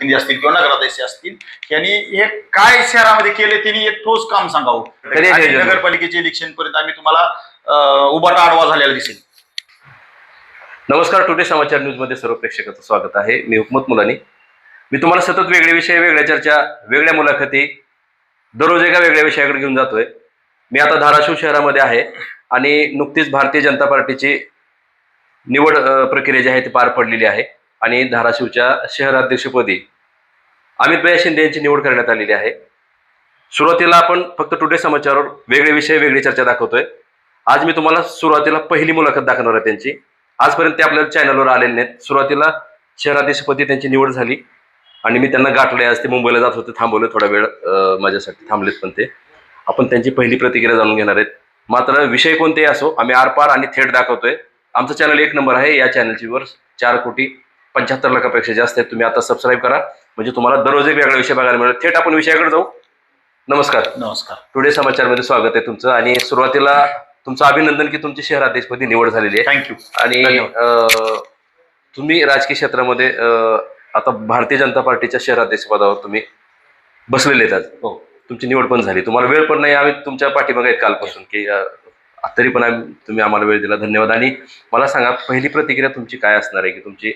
असतील किंवा नगराध्यक्ष असतील यांनी हे काय शहरामध्ये केले त्यांनी एक ठोस काम सांगावं. आणि नगरपालिकेचे इलेक्शन पर्यंत आम्ही तुम्हाला उभाटा आडवा झालेला दिसेल. नमस्कार टुडे समाचार न्यूजमध्ये सर्व प्रेक्षकाचं स्वागत आहे. मी हुकमत मुलानी. मी तुम्हाला सतत वेगळे विषय वेगळ्या चर्चा वेगळ्या मुलाखती दररोज एका वेगळ्या विषयाकडे घेऊन जातोय. मी आता धाराशिव शहरामध्ये आहे आणि नुकतीच भारतीय जनता पार्टीची निवड प्रक्रिया जी आहे ती पार पडलेली आहे. आणि धाराशिवच्या शहराध्यक्षपदी अमित भैया शिंदे यांची निवड करण्यात आलेली आहे. सुरुवातीला आपण फक्त टुडे समाचारवर वेगळे विषय वेगळी चर्चा दाखवतोय. आज मी तुम्हाला सुरुवातीला पहिली मुलाखत दाखवणार आहे त्यांची. आजपर्यंत ते आपल्या चॅनलवर आलेले नाहीत. सुरुवातीला शहराध्यक्षपदी त्यांची निवड झाली आणि मी त्यांना गाठले. आज ते मुंबईला जात होते थांबवले थोडा वेळ माझ्यासाठी. थांबलेत पण ते. आपण त्यांची पहिली प्रतिक्रिया जाणून घेणार आहेत. मात्र विषय कोणतेही असो आम्ही आरपार आणि थेट दाखवतोय. आमचं चॅनल एक नंबर आहे. या चॅनलची वर चार कोटी पंच्याहत्तर लाखापेक्षा जास्त आहेत तुम्ही आता सबस्क्राईब करा. म्हणजे तुम्हाला दररोज एक वेगळा विषय बघायला मिळेल. थेट आपण विषयाकडे जाऊ. नमस्कार. नमस्कार. टुडे समाचारमध्ये स्वागत आहे तुमचं आणि सुरुवातीला तुमचं अभिनंदन की तुमची शहराध्यक्षपदी निवड झालेली आहे. थँक्यू आणि तुम्ही राजकीय क्षेत्रामध्ये आता भारतीय जनता पार्टीच्या शहराध्यक्षपदावर तुम्ही बसलेले आहेत आज. हो तुमची निवड पण झाली. तुम्हाला वेळ पण नाही आम्ही तुमच्या पाठीमागे आहेत कालपासून की तरी पण आम्ही तुम्ही आम्हाला वेळ दिला. धन्यवाद. आणि मला सांगा पहिली प्रतिक्रिया तुमची काय असणार आहे की तुमची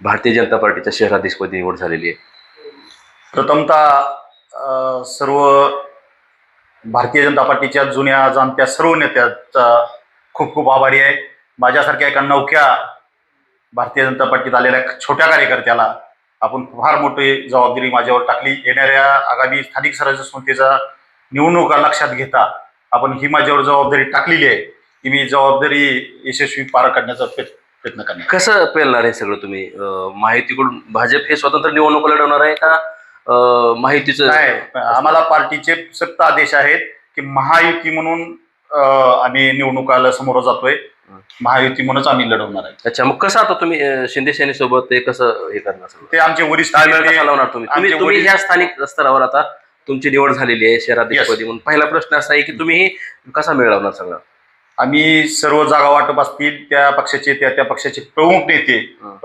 भारतीय जनता पार्टीच्या शहराध्यक्षपदी निवड झालेली आहे. प्रथमतः सर्व भारतीय जनता पार्टीच्या जुन्या जाणत्या सर्व नेत्याचा खूप खूप आभारी आहे. माझ्यासारख्या एका नवख्या भारतीय जनता पार्टीत आलेल्या छोट्या कार्यकर्त्याला आपण फार मोठी जबाबदारी माझ्यावर टाकली. येणाऱ्या आगामी स्थानिक स्वराज्य संस्थेचा निवडणुका लक्षात घेता आपण ही माझ्यावर जबाबदारी टाकलेली आहे की मी जबाबदारी यशस्वी पार काढण्याचा प्रयत्न करणार. कसं पेलणार हे सगळं तुम्ही? अं, माहितीकडून भाजप हे स्वतंत्र निवडणूक लढवणार आहे का? अं, माहितीचं नाही आम्हाला पार्टीचे सक्त आदेश आहेत की महायुती म्हणून अं, आम्ही निवडणुकाला समोर जातोय. महायुती म्हणूनच आम्ही लढवणार आहे. अच्छा मग कसं आता तुम्ही अं, शिंदे सेनेसोबत ते कसं हे करणार सगळं? ते आमचे वरिष्ठ ताळमेळ नेते- कसा लावणार तुम्ही? तुम्ही आमचे तुम्ही वरिष्ठ- ह्या स्थानिक स्तरावर आता तुमची निवड झालेली आहे शहराध्यक्षपदी म्हणून. पहिला प्रश्न असा आहे की तुम्ही कसा मेळ लावणार सगळं? आम्ही सर्व जागा वाटप असतील त्या पक्षाचे त्या त्या पक्षाचे प्रमुख नेते.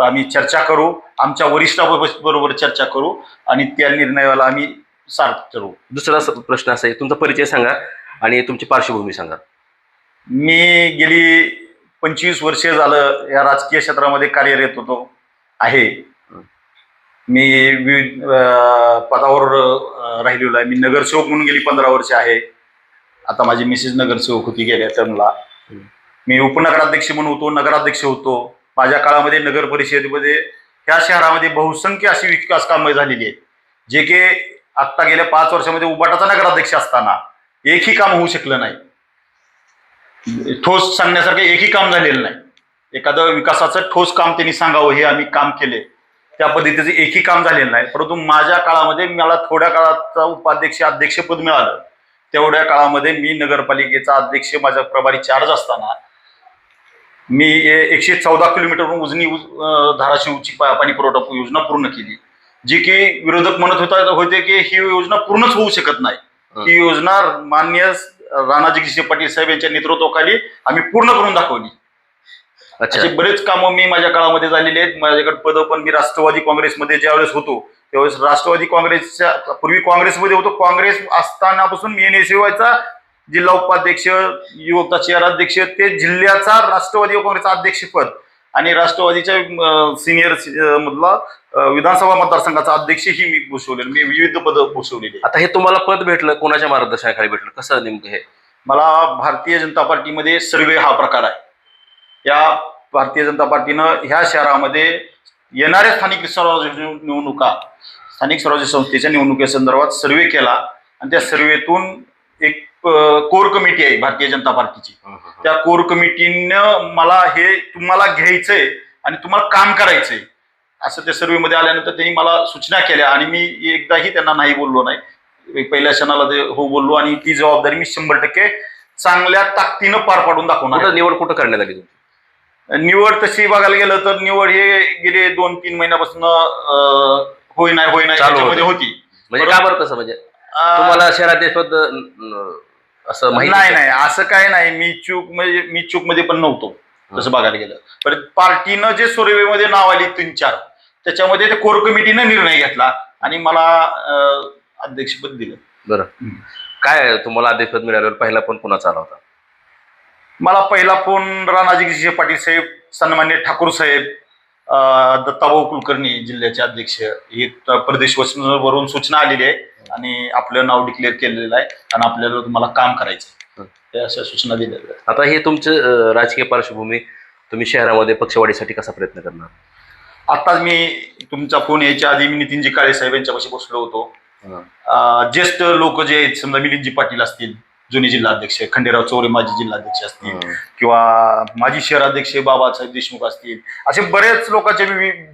आम्ही चर्चा करू आमच्या वरिष्ठाबरोबर चर्चा करू आणि त्या निर्णयाला आम्ही सार्थ ठरवू. दुसरा प्रश्न असा आहे तुमचा परिचय सांगा आणि तुमची पार्श्वभूमी सांगा. मी गेली पंचवीस वर्ष झालं या राजकीय क्षेत्रामध्ये कार्यरत होतो आहे. मी विविध पदावर राहिलेलो आहे. मी नगरसेवक म्हणून गेली पंधरा वर्ष आहे. आता माझी मिसेस नगरसेवक होती गेल्या टर्मला मी उपनगराध्यक्ष म्हणून होतो नगराध्यक्ष होतो. माझ्या काळामध्ये नगर परिषदेमध्ये ह्या शहरामध्ये बहुसंख्य अशी विकास कामं झालेली आहेत. जे की आत्ता गेल्या पाच वर्षामध्ये उबाटाचा नगराध्यक्ष असताना एकही काम होऊ शकलं नाही. ठोस सांगण्यासारखं एकही काम झालेलं नाही. एखादं विकासाचं ठोस काम त्यांनी सांगावं हे आम्ही काम केले. त्या पद्धतीचं एकही काम झालेलं नाही. परंतु माझ्या काळामध्ये मला थोड्या काळाचा उपाध्यक्ष अध्यक्षपद मिळालं. तेवढ्या काळामध्ये मी नगरपालिकेचा अध्यक्ष माझा प्रभारी चार्ज असताना मी एकशे चौदा किलोमीटरवरून उजनी उज धाराशिवची पाणी पुरवठा योजना पूर्ण केली. जी की विरोधक म्हणत होता होते की ही योजना पूर्णच होऊ शकत नाही. ही. योजना मान्य राणा जगदीश पाटील साहेब यांच्या नेतृत्वाखाली आम्ही पूर्ण करून दाखवली. अच्छा. असे बरेच कामं मी माझ्या काळामध्ये झालेली आहेत. माझ्याकडे पद पण मी राष्ट्रवादी काँग्रेसमध्ये ज्यावेळेस होतो त्यावेळेस राष्ट्रवादी काँग्रेसच्या पूर्वी काँग्रेसमध्ये होतो. काँग्रेस असतानापासून मी एन एस जिल्हा उपाध्यक्ष युवकचा शहराध्यक्ष ते जिल्ह्याचा राष्ट्रवादी काँग्रेसचा अध्यक्षपद. आणि राष्ट्रवादीच्या सिनियर मधला विधानसभा मतदारसंघाचा अध्यक्षही मी भूषवलेलं मी विविध पद भूषवलेली. आता हे तुम्हाला पद भेटलं कोणाच्या मार्गदर्शनाखाली भेटलं? कसं नेमकं हे? मला भारतीय जनता पार्टीमध्ये सर्वे हा प्रकार आहे. या भारतीय जनता पार्टीनं ह्या शहरामध्ये येणाऱ्या स्थानिक स्वराज्य निवडणुका स्थानिक स्वराज्य संस्थेच्या निवडणुकीसंदर्भात सर्वे केला आणि त्या सर्वेतून एक कोर कमिटी आहे भारतीय जनता पार्टीची. त्या कोर कमिटीनं मला हे तुम्हाला घ्यायचंय आणि तुम्हाला काम करायचंय. असं त्या सर्वेमध्ये आल्यानंतर त्यांनी मला सूचना केल्या आणि मी एकदाही त्यांना नाही बोललो नाही. पहिल्या क्षणाला ते हो बोललो आणि ती जबाबदारी मी शंभर टक्के चांगल्या ताकदीनं पार पाडून दाखवणार निवड कुठं करण्यात आली निवड तशी बघायला गेलं तर निवड हे गेले दोन तीन महिन्यापासून होई नाही होई नाही चालू होतं. म्हणजे. का बरं तसं? म्हणजे अं, तुम्हाला शहराध्यक्षपद अं, असं माहिती नाही नाही असं काय नाही. मी चूक म्हणजे मी चूकमध्ये पण नव्हतो तसं बघायला गेलं. पण पार्टीनं जे सुरवेमध्ये नाव आली तीन चार त्याच्यामध्ये ते कोर कमिटीनं निर्णय घेतला आणि मला अं, अध्यक्षपद दिलं. बरं. काय तुम्हाला अध्यक्षपद मिळाल्यावर पहिला फोन कोणाचा आला होता? मला पहिला फोन राणाजी पाटील साहेब सन्मान्य ठाकूर साहेब दत्ताभाऊ कुलकर्णी जिल्ह्याचे अध्यक्ष हे प्रदेश वरून सूचना आलेली आहे आणि आपलं नाव डिक्लेअर केलेलं आहे आणि आपल्याला तुम्हाला काम करायचं हे अशा सूचना दिलेल्या आहेत. आता हे तुमचं राजकीय पार्श्वभूमी तुम्ही शहरामध्ये पक्षवाढीसाठी कसा प्रयत्न करणार? आताच मी तुमचा फोन यायच्या आधी मी नितीनजी काळे साहेब यांच्यापाशी बसलो होतो. ज्येष्ठ लोक जे आहेत समजा मिलिंदजी पाटील असतील जुने जिल्हाध्यक्ष खंडेराव चौरे माजी जिल्हाध्यक्ष असतील. किंवा माजी शहराध्यक्ष बाबासाहेब देशमुख असतील. असे बरेच लोकांचे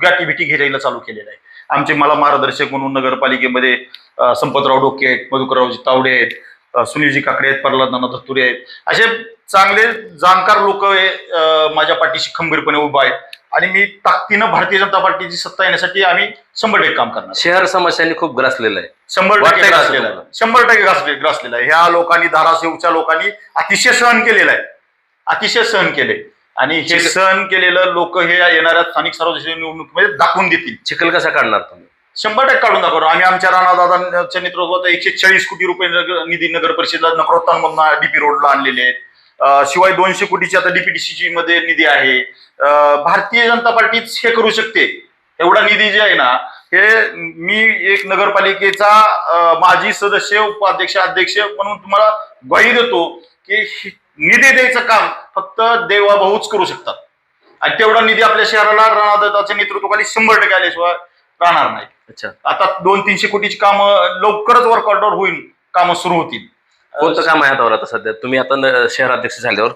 गाठी भेटी घ्यायला चालू केलेलं आहे. आमचे मला मार्गदर्शक म्हणून नगरपालिकेमध्ये संपतराव डोके आहेत मधुकररावजी तावडे आहेत सुनीलजी काकडे आहेत प्रल्हाद नाना आहेत. असे चांगले जाणकार लोक माझ्या पाठीशी खंबीरपणे उभा आहेत. आणि मी ताकदीनं भारतीय जनता पार्टीची सत्ता येण्यासाठी आम्ही शंभर टक्के काम करणार. शहर समस्यांनी खूप ग्रासलेलं आहे. शंभर वाटतंय टक्के का ग्रासलेला आहे? शंभर टक्के ग्रासले- ग्रासलेला आहे. ह्या लोकांनी धाराशिवच्या लोकांनी अतिशय सहन केलेलं आहे. अतिशय सहन केले. आणि हे ठीक- सहन केलेलं लोक हे येणाऱ्या स्थानिक सार्वजनिक निवडणुकीमध्ये दाखवून देतील. चिखल कसा काढणार तुम्ही? शंभर टक्के काढून दाखवणार. आम्ही आमच्या राणादादांच्या नेतृत्वात एकशे चाळीस कोटी रुपये नगर- निधी नगर परिषदेला नकरोत्तांमधून डीपी रोडला आणलेले आहेत. शिवाय दोनशे कोटीची आता डीपीडीसीची मध्ये निधी आहे. भारतीय जनता पार्टीच हे करू शकते. एवढा निधी जे आहे ना हे मी एक नगरपालिकेचा माजी सदस्य उपाध्यक्ष अध्यक्ष म्हणून तुम्हाला ग्वाही देतो की निधी द्यायचं काम फक्त देवाभाऊच करू शकतात. आणि तेवढा निधी आपल्या शहराला राणादादाच्या नेतृत्वाखाली शंभर टक्के आल्याशिवाय राहणार नाही. अच्छा. आता दोन तीनशे कोटीची कामं लवकरच वर्क ऑर्डर होईल कामं सुरू होतील. कोणतं काम आहे हातावर आता सध्या तुम्ही आता न- शहराध्यक्ष झाल्यावर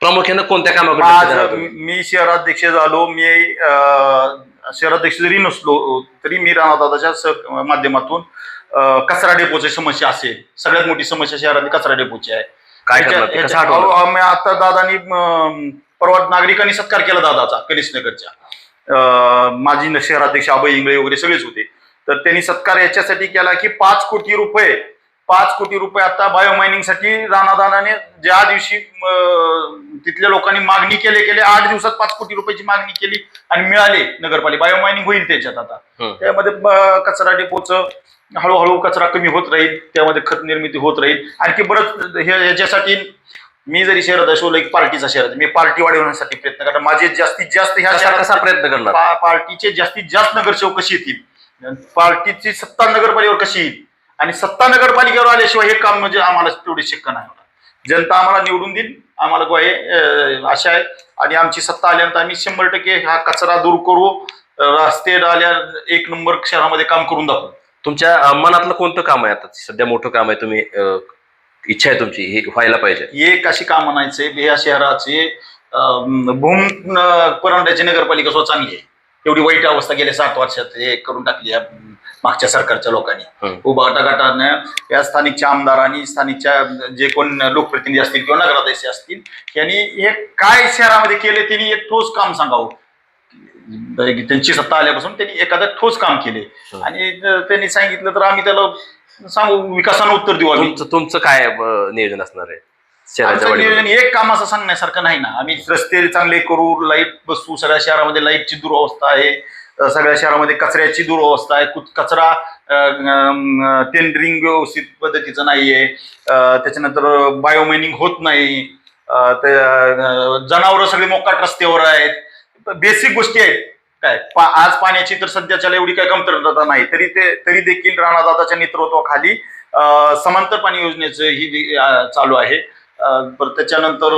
प्रामुख्यानं कोणत्या कामाकडे लक्ष आज? मी शहराध्यक्ष झालो मी अं, शहराध्यक्ष जरी नसलो तरी मी राणादादाच्या स- माध्यमातून अं, कचरा डेपोची समस्या असेल सगळ्यात मोठी समस्या शहरातली कचरा डेपोची आहे काय ह्याच्या- करणार ते? कसं ह्याच्या- हटवणार? अहो, आम्ही आता दादानी अं, परवा नागरिकांनी सत्कार केला दादाचा कलिशनगरच्या अं, माजी न- शहराध्यक्ष अभय इंगळे वगैरे सगळेच होते तर त्यांनी सत्कार याच्यासाठी केला की पाच कोटी रुपये पाच कोटी रुपये आता बायो मायनिंगसाठी राणादानाने ज्या दिवशी तिथल्या लोकांनी मागणी केले केले आठ दिवसात पाच कोटी रुपयाची मागणी केली आणि मिळाले नगरपालिका बायो मायनिंग होईल त्याच्यात आता. त्यामध्ये कचरा डेपोचं हळूहळू कचरा कमी होत राहील त्यामध्ये खत निर्मिती होत राहील. आणखी बरंच हे याच्यासाठी मी जरी शहरात असो एक पार्टीचा शहरात मी पार्टी वाढवण्यासाठी प्रयत्न करणार. माझे जास्तीत जास्त ह्या शहरात प्रयत्न करणार? पार्टीचे जास्तीत जास्त नगरसेवक कशी येतील? पार्टीची सत्ता नगरपालिकेवर कशी येईल? आणि सत्ता नगरपालिकेवर आल्याशिवाय हे काम म्हणजे आम्हाला तेवढी शक्य नाही. जनता आम्हाला निवडून देईल. आम्हाला ग्वाही आशा आहे. आणि आमची सत्ता आल्यानंतर आम्ही शंभर टक्के हा कचरा दूर करू. रस्ते आल्या एक नंबर शहरामध्ये काम करून दाखवू. तुमच्या मनातलं कोणतं काम आहे आता? सध्या मोठं काम आहे तुम्ही इच्छा आहे तुमची हे व्हायला पाहिजे. एक अशी काम म्हणायचे या शहराचे भूम परंड्याची नगरपालिका सुद्धा चांगली आहे. एवढी वाईट अवस्था गेल्या सात वर्षात हे करून टाकली मागच्या सरकारच्या लोकांनी. हं. उभा गटानं या स्थानिकच्या आमदारांनी स्थानिकच्या जे कोण लोकप्रतिनिधी असतील किंवा नगराध्यक्ष असतील यांनी हे काय शहरामध्ये केले त्यांनी एक ठोस काम सांगावं. त्यांची सत्ता आल्यापासून त्यांनी एखादं ठोस काम केले. हं. आणि त्यांनी सांगितलं तर आम्ही त्याला सांगू विकासानं उत्तर देऊ आम्ही. तुमचं काय नियोजन असणार आहे? नियोजन एक काम असं सांगण्यासारखं नाही ना. आम्ही रस्ते चांगले करू लाइट बसवू सगळ्या शहरामध्ये लाईटची दुरवस्था आहे. सगळ्या शहरामध्ये कचऱ्याची दुरवस्था आहे. कुठ कचरा टेंडरिंग व्यवस्थित पद्धतीचं नाही आहे त्याच्यानंतर बायोमायनिंग होत नाही. ते जनावर सगळे मोकाट रस्त्यावर आहेत. बेसिक गोष्टी आहेत. काय? पा आज पाण्याची तर सध्याच्याला एवढी काही कमतरता नाही. तरी ते तरी देखील राणादादाच्या नेतृत्वाखाली समांतर पाणी योजनेचं ही चालू आहे. त्याच्यानंतर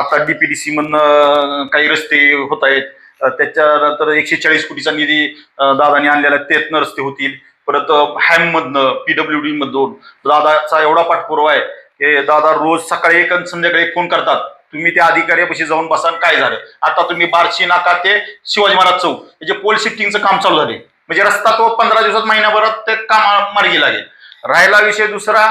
आता डीपीडीसी मधनं काही रस्ते होत आहेत. त्याच्यानंतर एकशे चाळीस कोटीचा निधी अं, दादानी आणलेला तेत त्यातनं रस्ते होतील. परत हॅम मधनं पीडब्ल्यू डी मधून दादाचा एवढा पाठपुरावा आहे की दादा रोज सकाळी एक आणि संध्याकाळी एक फोन करतात. तुम्ही त्या अधिकाऱ्यापाशी जाऊन बसा आणि काय झालं? आता तुम्ही बार्शी नाका ते शिवाजी महाराज चौक म्हणजे पोल शिफ्टिंगचं काम चालू झाले म्हणजे रस्ता तो पंधरा दिवसात महिन्याभरात ते काम मार्गी लागेल. राहिला विषय दुसरा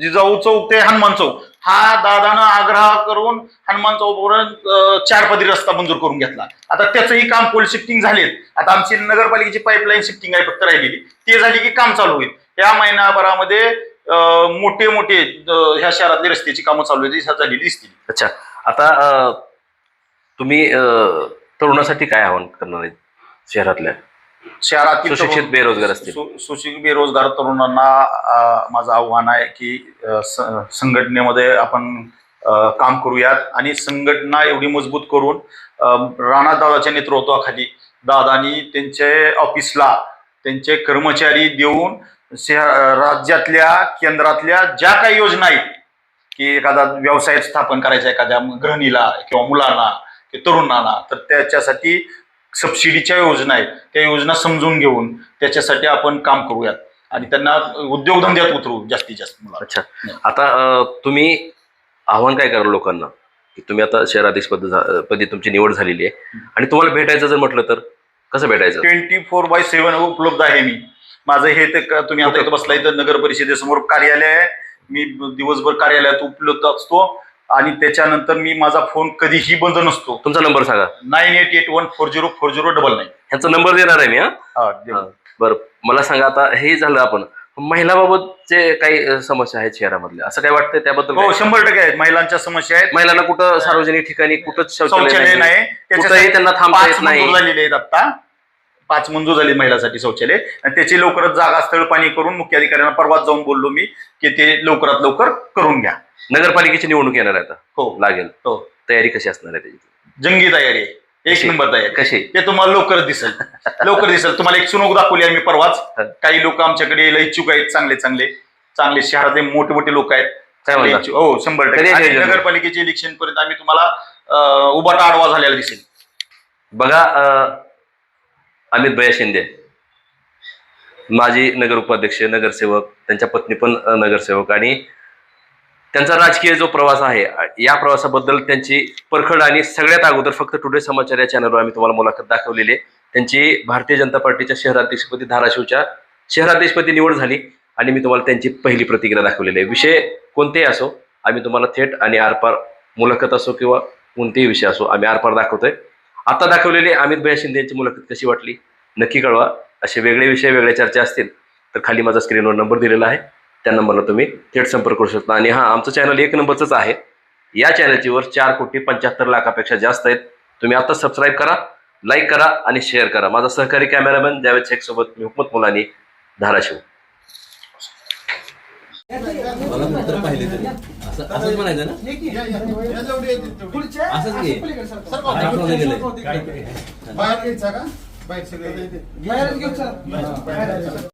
जिजाऊ चौक ते हनुमान चौक. हा दादानं आग्रह करून हनुमान चौकवरून चार पदरी रस्ता मंजूर करून घेतला. आता त्याचंही काम पोल शिफ्टिंग झालेत. आता आमची नगरपालिकेची पाईपलाईन शिफ्टिंग आहे फक्त राहिलेली. ते झाली की काम चालू होईल. या महिनाभरामध्ये मोठे मोठे ह्या शहरातली रस्त्याची कामं चालू आहेत झालेली दिसतील. अच्छा. आता तुम्ही अं, तरुणासाठी काय आव्हान करणार आहेत शहरातल्या? शहरातील सुशिक्षित बेरोजगार असतील. सुशिक्षित बेरोजगार तरुणांना माझं आव्हान आहे की संघटनेमध्ये आपण काम करूयात आणि संघटना एवढी मजबूत करून राणा दादाच्या नेतृत्वाखाली दादानी त्यांचे ऑफिसला त्यांचे कर्मचारी देऊन राज्यातल्या केंद्रातल्या ज्या काही योजना आहेत की एखादा व्यवसाय स्थापन करायचा एखाद्या गृहिणीला किंवा मुलांना तरुणांना तर त्याच्यासाठी सबसिडीच्या योजना आहेत त्या योजना समजून घेऊन त्याच्यासाठी आपण काम करूयात. आणि त्यांना उद्योगधंद्यात उतरू जास्तीत जास्त. अच्छा. आता तुम्ही आव्हान काय कराल लोकांना? की तुम्ही आता शहराधीश पद पदी तुमची निवड झालेली आहे. आणि तुम्हाला भेटायचं जर म्हटलं तर कसं भेटायचं? ट्वेंटी फोर बाय सेव्हन उपलब्ध आहे मी. माझं हे ते तुम्ही आता इथं बसला इथं नगर परिषदेसमोर कार्यालय आहे. मी दिवसभर कार्यालयात उपलब्ध असतो. आणि त्याच्यानंतर मी माझा फोन कधीही बंद नसतो. तुमचा नंबर सांगा. Nine eight eight one four zero four zero double nine. ह्यांचा नंबर देणार आहे मी हा? बरं. मला सांगा आता हे झालं आपण. महिलाबाबतचे काही अं, समस्या आहेत शहरामधल्या असं काय वाटतंय त्याबद्दल हो काय? शंभर टक्के आहेत. महिलांच्या समस्या आहेत. महिलांना कुठं सार्वजनिक ठिकाणी कुठंच शौचालय नाही. कुठंही त्याच्यासाठी त्यांना थांबता पाच येत नाही. मंजूर झालेले आहेत आता. पाच मंजूर झाली महिलांसाठी शौचालय. आणि त्याची लवकरच जागा स्थळपाणी करून मुख्याधिकाऱ्यांना परवाच जाऊन बोललो मी की ते लवकरात लवकर करून घ्या. नगरपालिकेची निवडणूक येणार आहे आता. हो. लागेल. हो. तयारी कशी असणार आहे त्याची? जंगी तयारी आहे. एक कशी? नंबर तयारी कशी? ते तुम्हाला लवकरच दिसेल. लवकर दिसेल. तुम्हाला एक सुनोक दाखवली आहे मी परवाच. काही लोक आमच्याकडे यायला इच्छुक आहेत चांगले चांगले. चांगले शहरातले मोठे मोठे लोक आहेत. काय चांगले म्हणता? इच्छुक- हो शंभर कधी टक्के आणि? नगरपालिकेचे इलेक्शन पर्यंत आम्ही तुम्हाला अं, उभाटा आडवा झालेला दिसेल. बघा अं, अमित भैया शिंदे. माजी नगर उपाध्यक्ष नगरसेवक त्यांच्या पत्नी पण अं, नगरसेवक आणि त्यांचा राजकीय जो प्रवास आहे या प्रवासाबद्दल त्यांची परखड आणि सगळ्यात अगोदर फक्त टुडे समाचार या चॅनलवर आम्ही तुम्हाला मुलाखत दाखवलेली आहे. त्यांची भारतीय जनता पार्टीच्या शहराध्यक्षपदी धाराशिवच्या शहराध्यक्षपदी निवड झाली आणि मी तुम्हाला त्यांची पहिली प्रतिक्रिया दाखवलेली आहे. विषय कोणतेही असो आम्ही तुम्हाला थेट आणि आरपार मुलाखत असो किंवा कोणतेही विषय असो आम्ही आरपार दाखवतोय. आता दाखवलेली अमित भैया शिंदे यांची मुलाखत कशी वाटली नक्की कळवा. असे वेगळे विषय वेगळ्या चर्चा असतील तर खाली माझा स्क्रीनवर नंबर दिलेला आहे. त्या नंबरला तुम्ही थेट संपर्क करू शकता. आणि हां आमचं चॅनल एक नंबरचंच आहे. या चॅनलची वर चार कोटी पंच्याहत्तर लाखापेक्षा जास्त आहेत. तुम्ही आता सबस्क्राईब करा लाईक करा आणि शेअर करा. माझा सहकारी कॅमेरामॅन जावेद शेख सोबत मी हुकमत मुलानी धाराशिव. मला मित्र पाहिले तरी. असं असंच म्हणायचं ना? असंच घे. आठवलं गेलंय. बाहेर घ्यायचा का? बाहेर सगळे बाहेर घेऊ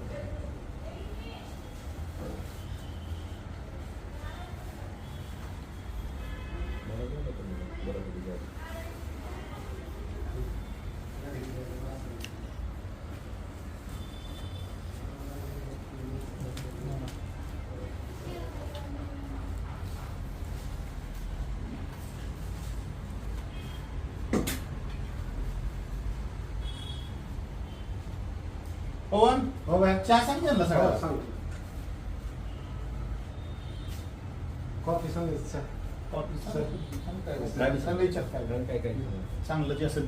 पवन हो बाय चहा सांग त्यांना सगळं. कॉफी सांगायचं कॉफी सांगायचं काय काय चांगलं जे असेल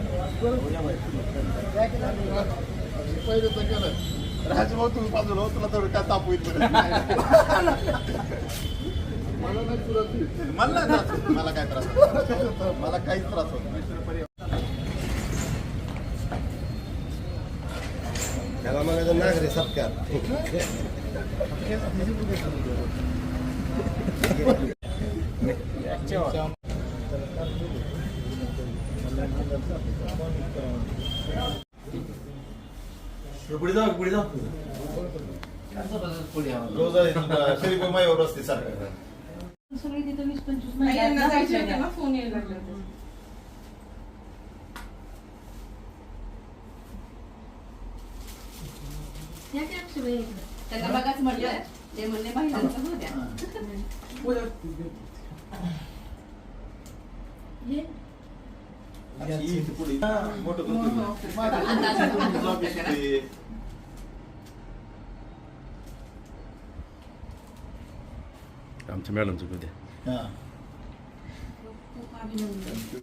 पहिले तर केलं राजभाऊ तुम्ही बाजूला तुला तर काय ताप होईल मला नाही मला त्रास मला काय त्रास मला काहीच त्रास होत नाही त्याला मग नागरी सत्कार रोज शरीफ मायावर असते सारखं. सगळे तिथं वीस पंचवीस महिला फोन यायला लागला होता. या की अक्षय इकडं? त्यांना बघाच म्हटलं. ते म्हणले महिलांचं होऊ द्या. ये. मोठं अंदाज- अंदाज मॅडमचं उद्या हा खूप अभिनंदन